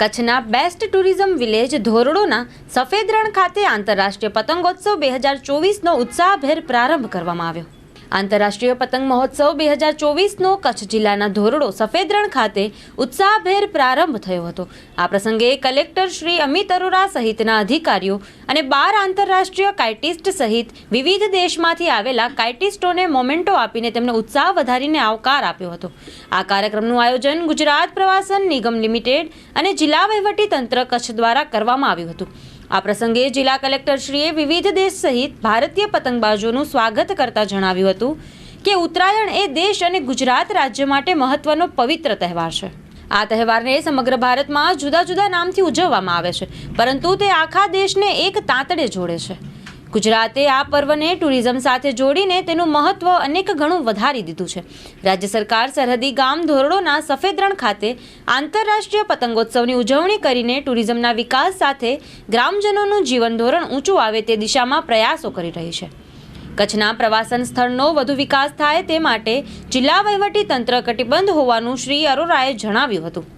કચ્છના best tourism village ધોરડોના સફેદ રણ ખાતે આંતરરાષ્ટ્રીય પતંગોત્સવ બે હજાર ચોવીસનો ઉત્સાહભેર પ્રારંભ કરવામાં આવ્યો. આંતરરાષ્ટ્રીય પતંગ મહોત્સવ બે હજાર ચોવીસનો કચ્છ જિલ્લાના ધોરડો સફેદ રણ ખાતે ઉત્સાહભેર પ્રારંભ થયો હતો. આ પ્રસંગે કલેક્ટર શ્રી અમિત અરોરા સહિતના અધિકારીઓ અને બાર આંતરરાષ્ટ્રીય કાઇટિસ્ટ સહિત વિવિધ દેશમાંથી આવેલા કાઇટિસ્ટોને મોમેન્ટો આપીને તેમને ઉત્સાહ વધારીને આવકાર આપ્યો હતો. આ કાર્યક્રમનું આયોજન ગુજરાત પ્રવાસન નિગમ લિમિટેડ અને જિલ્લા વહીવટી તંત્ર કચ્છ દ્વારા કરવામાં આવ્યું હતું. આ પ્રસંગે જિલ્લા કલેક્ટરશ્રીએ વિવિધ દેશ સહિત ભારતીય પતંગબાજોનું સ્વાગત કરતા જણાવ્યું હતું કે ઉત્તરાયણ એ દેશ અને ગુજરાત રાજ્ય માટે મહત્વનો પવિત્ર તહેવાર છે. આ તહેવારને સમગ્ર ભારતમાં જુદા જુદા નામથી ઉજવવામાં આવે છે, પરંતુ તે આખા દેશને એક તાંતડે જોડે છે. ગુજરાતે આ પર્વને ટુરિઝમ સાથે જોડીને તેનું મહત્વ અનેક ગણું વધારી દીધું છે. રાજ્ય સરકાર સરહદી ગામ ધોરડોના સફેદ રણ ખાતે આંતરરાષ્ટ્રીય પતંગોત્સવની ઉજવણી કરીને ટુરિઝમના વિકાસ સાથે ગ્રામજનોનું જીવન ધોરણ ઊંચું આવે તે દિશામાં પ્રયાસો કરી રહી છે. કચ્છના પ્રવાસન સ્થળનો વધુ વિકાસ થાય તે માટે જિલ્લા વહીવટી તંત્ર કટિબદ્ધ હોવાનું શ્રી અરોરાએ જણાવ્યું હતું.